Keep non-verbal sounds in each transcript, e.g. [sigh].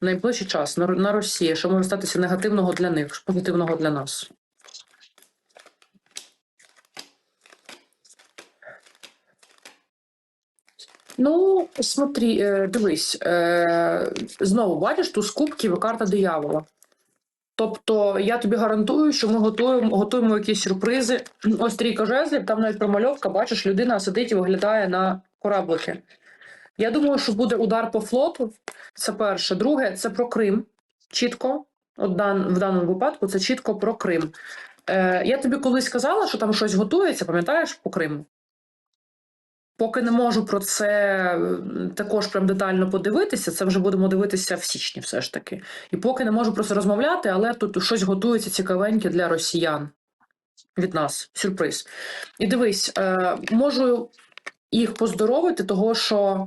Найближчий час на, на Росії, що може статися негативного для них, позитивного для нас. Ну, смотри, е, дивись, е, знову бачиш ту з карта диявола. Тобто я тобі гарантую, що ми готуємо, готуємо якісь сюрпризи. Ось трійка жезлів, там навіть промальовка, бачиш, людина сидить і виглядає на кораблики. Я думаю, що буде удар по флоту. Це перше. Друге, це про Крим. Чітко, от дан, в даному випадку, це чітко про Крим. Е, я тобі колись казала, що там щось готується, пам'ятаєш, по Криму? Поки не можу про це е, також прям детально подивитися, це вже будемо дивитися в січні, все ж таки. І поки не можу про це розмовляти, але тут щось готується цікавеньке для росіян від нас. Сюрприз. І дивись, е, можу їх поздоровити, того що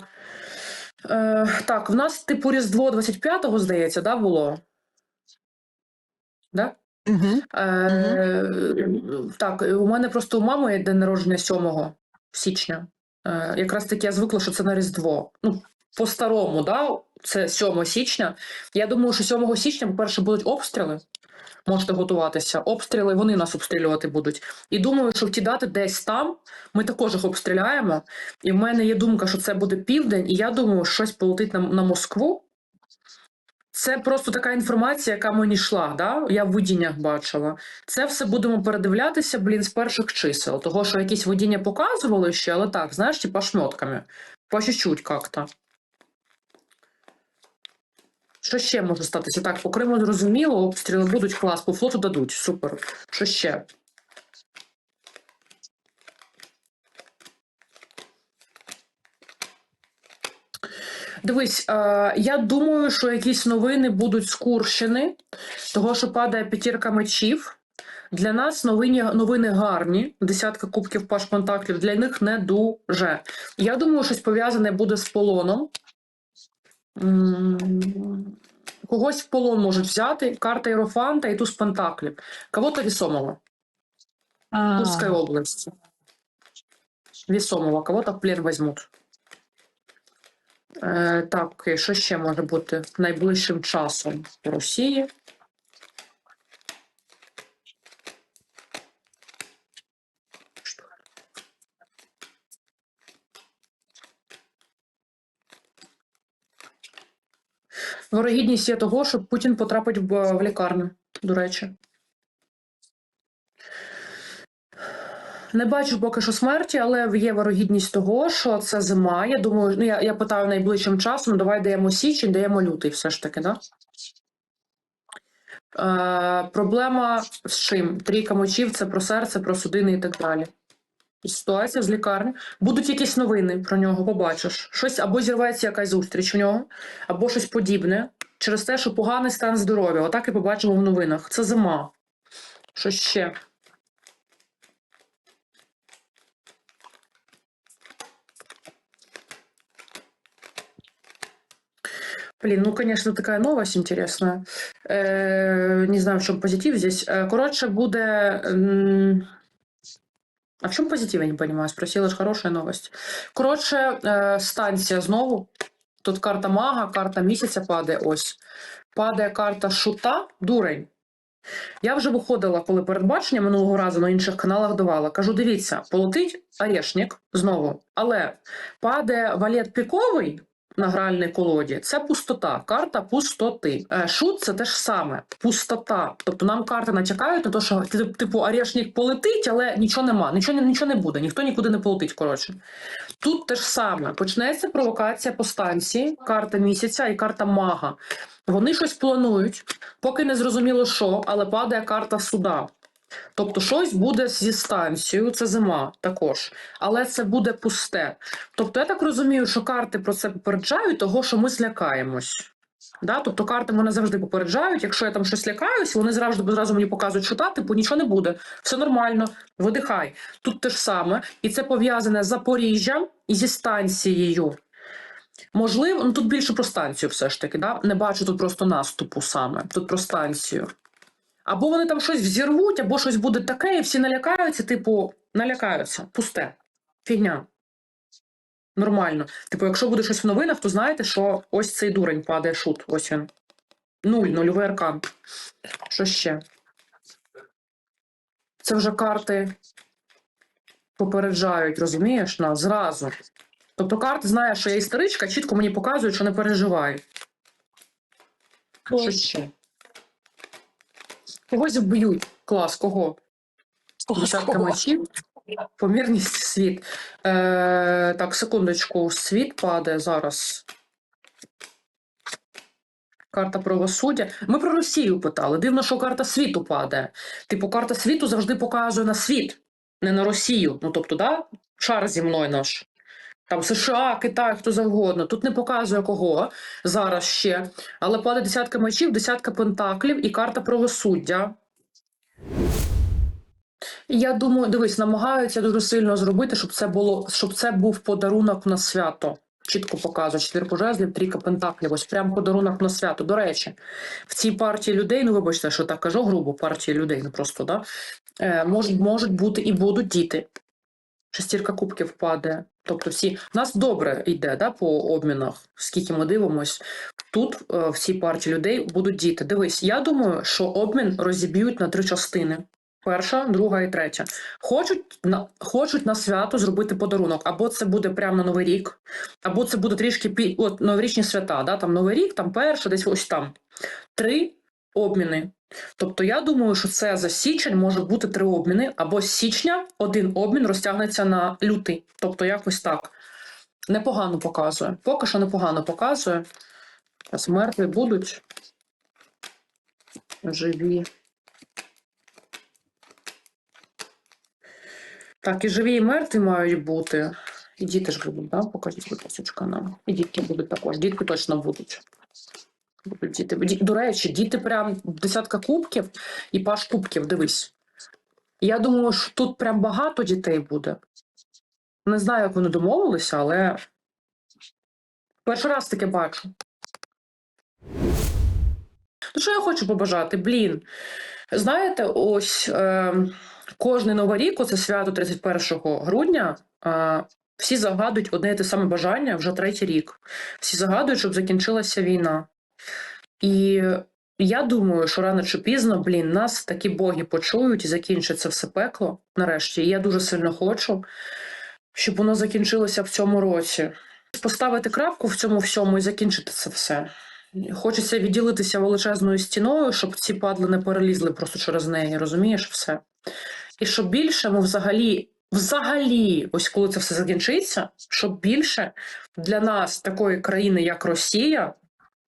е, так, в нас типу Різдво 25-го, здається, да, було? Да? Угу. Е, Так, у мене просто у мами є день народження 7 січня. Е, якраз таки я звикла, що це на Різдво. Ну, по-старому, да? це 7 січня. Я думаю, що 7 січня, по-перше, будуть обстріли. Можете готуватися. Обстріли вони нас обстрілювати будуть. І думаю, що в ті дати десь там ми також їх обстріляємо. І в мене є думка, що це буде південь, і я думаю, щось полетить на, на Москву. Це просто така інформація, яка мені йшла. Да? Я в видіннях бачила. Це все будемо передивлятися, блін, з перших чисел. Того, що якісь видіння показували ще, але так, знаєш, типа шмотками. По чуть-чуть как-то. Що ще може статися? Так, по Криму зрозуміло, обстріли будуть клас, по флоту дадуть. Супер. Що ще? Дивись, я думаю, що якісь новини будуть з Курщини, того, що падає п'ятірка мечів. Для нас новини, новини гарні, десятка кубків паш контактів, для них не дуже. Я думаю, щось пов'язане буде з полоном. Когось в полон можуть взяти, карта Єрофанта і туз Пентаклів. Кого-то вісомого? Турська область. Вісомого, кого-то в плен візьмуть. Е, так, що ще може бути найближчим часом в Росії? Вирогідність є того, що Путін потрапить в, в лікарню, до речі. Не бачу поки що смерті, але є вирогідність того, що це зима. Я думаю, ну я, я питаю найближчим часом. Давай даємо січень, даємо лютий, все ж таки, да? Е, проблема з чим? Трійка мочів це про серце, про судини і так далі. Ситуація з лікарні. Будуть якісь новини про нього, побачиш. Щось або зірветься якась зустріч у нього, або щось подібне. Через те, що поганий стан здоров'я. Отак і побачимо в новинах. Це зима. Що ще? Блин, ну, конечно, такая новость интересная. Э, не знаю, в чем позитив здесь. Э, Короче, буде... А в чому позитив, я не понимаю. Спросила ж хорошая новость. Коротше, е, станція знову. Тут карта мага, карта місяця падає ось. Падає карта шута, дурень. Я вже виходила, коли передбачення минулого разу на інших каналах давала. Кажу: дивіться, полетить орешник знову, але падає валет піковий на гральній колоді. Це пустота, карта пустоти. Е, Шут це те ж саме, пустота. Тобто нам карти натякають на те, що типу орешник полетить, але нічого нема, нічого, нічого не буде, ніхто нікуди не полетить. Коротше, тут те ж саме почнеться провокація по станції, карта місяця і карта мага. Вони щось планують, поки не зрозуміло що, але падає карта суда. Тобто щось буде зі станцією, це зима також, але це буде пусте. Тобто, я так розумію, що карти про це попереджають, того, що ми злякаємось. Да? Тобто карти мене завжди попереджають. Якщо я там щось лякаюсь, вони зразу, зразу мені показують, що та, типу, нічого не буде, все нормально, видихай. Тут те ж саме, і це пов'язане з Запоріжжям і зі станцією. Можливо, ну тут більше про станцію все ж таки, да? не бачу тут просто наступу саме, тут про станцію. Або вони там щось взірвуть, або щось буде таке, і всі налякаються, типу, налякаються, пусте, фігня. Нормально. Типу, якщо буде щось в новинах, то знаєте, що ось цей дурень падає шут. Ось він. Нуль, нульовий аркан. Що ще? Це вже карти попереджають, розумієш, нас зразу. Тобто карти знає, що я історичка, чітко мені показують, що не переживай. Що ще? Когось вб'ють. Клас, кого? Десятка мечів. Помірність [laughs] світ. Е, так, секундочку. Світ падає зараз. Карта правосуддя. Ми про Росію питали. Дивно, що карта світу падає. Типу, карта світу завжди показує на світ, не на Росію. Ну, тобто, да, шар зі мною наш. Там США, Китай, хто завгодно. Тут не показує кого зараз ще. Але падає десятка мечів, десятка пентаклів і карта правосуддя. Я думаю, дивись, намагаються дуже сильно зробити, щоб це було, щоб це був подарунок на свято. Чітко показує четвірку жезлів, трійка пентаклів. Ось прям подарунок на свято. До речі, в цій партії людей, ну вибачте, що так кажу, грубо партії людей, не просто да, е, можуть, можуть бути і будуть діти. Шестірка кубків падає. Тобто всі У нас добре йде да, по обмінах, скільки ми дивимось. Тут е, в цій партії людей будуть діти. Дивись, я думаю, що обмін розіб'ють на три частини. Перша, друга і третя. Хочуть на хочуть на свято зробити подарунок. Або це буде прямо на Новий рік, або це буде трішки пі... от новорічні свята. Да? Там Новий рік, там перша, десь ось там. Три обміни. Тобто я думаю, що це за січень може бути три обміни, або з січня один обмін розтягнеться на лютий. Тобто якось так. Непогано показує. Поки що непогано показує. Зараз мертві будуть. Живі. Так, і живі, і мертві мають бути. І діти ж будуть, да? Покажіть, будь ласка, нам. І дітки будуть також. Дітки точно будуть. Діти. До речі, діти прям десятка кубків і паш кубків, дивись. Я думаю, що тут прям багато дітей буде. Не знаю, як вони домовилися, але перший раз таке бачу. Ну, що я хочу побажати? Блін. Знаєте, ось е, кожний новий рік, оце свято 31 грудня, е, всі загадують одне і те саме бажання вже третій рік. Всі загадують, щоб закінчилася війна. І я думаю, що рано чи пізно, блін, нас такі боги почують і закінчиться все пекло нарешті. І я дуже сильно хочу, щоб воно закінчилося в цьому році. Поставити крапку в цьому всьому і закінчити це все. Хочеться відділитися величезною стіною, щоб ці падли не перелізли просто через неї, розумієш все. І щоб більше ми взагалі, взагалі, ось коли це все закінчиться, щоб більше для нас, такої країни, як Росія,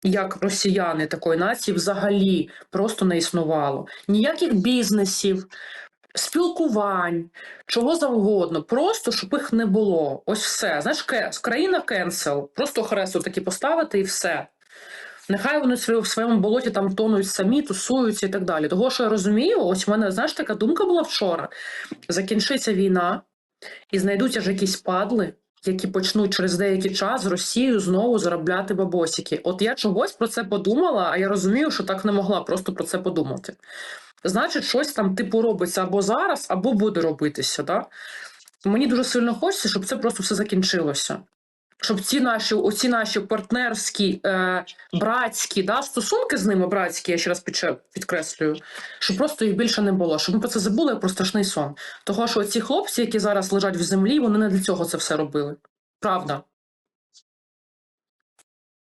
як росіяни такої нації, взагалі просто не існувало. Ніяких бізнесів, спілкувань, чого завгодно, просто щоб їх не було. Ось все. Знаєш, країна кенсел, просто хресту таки поставити і все. Нехай вони в своєму болоті там тонуть самі, тусуються і так далі. Того, що я розумію, ось в мене, знаєш, така думка була вчора: закінчиться війна, і знайдуться ж якісь падли, які почнуть через деякий час з Росією знову заробляти бабосики. От я чогось про це подумала, а я розумію, що так не могла просто про це подумати. Значить, щось там типу робиться або зараз, або буде робитися. Да? Мені дуже сильно хочеться, щоб це просто все закінчилося. Щоб ці наші, оці наші партнерські, е, братські да, стосунки з ними, братські, я ще раз підче- підкреслюю, щоб просто їх більше не було. Щоб ми про це забули про страшний сон. Того, що ці хлопці, які зараз лежать в землі, вони не для цього це все робили. Правда.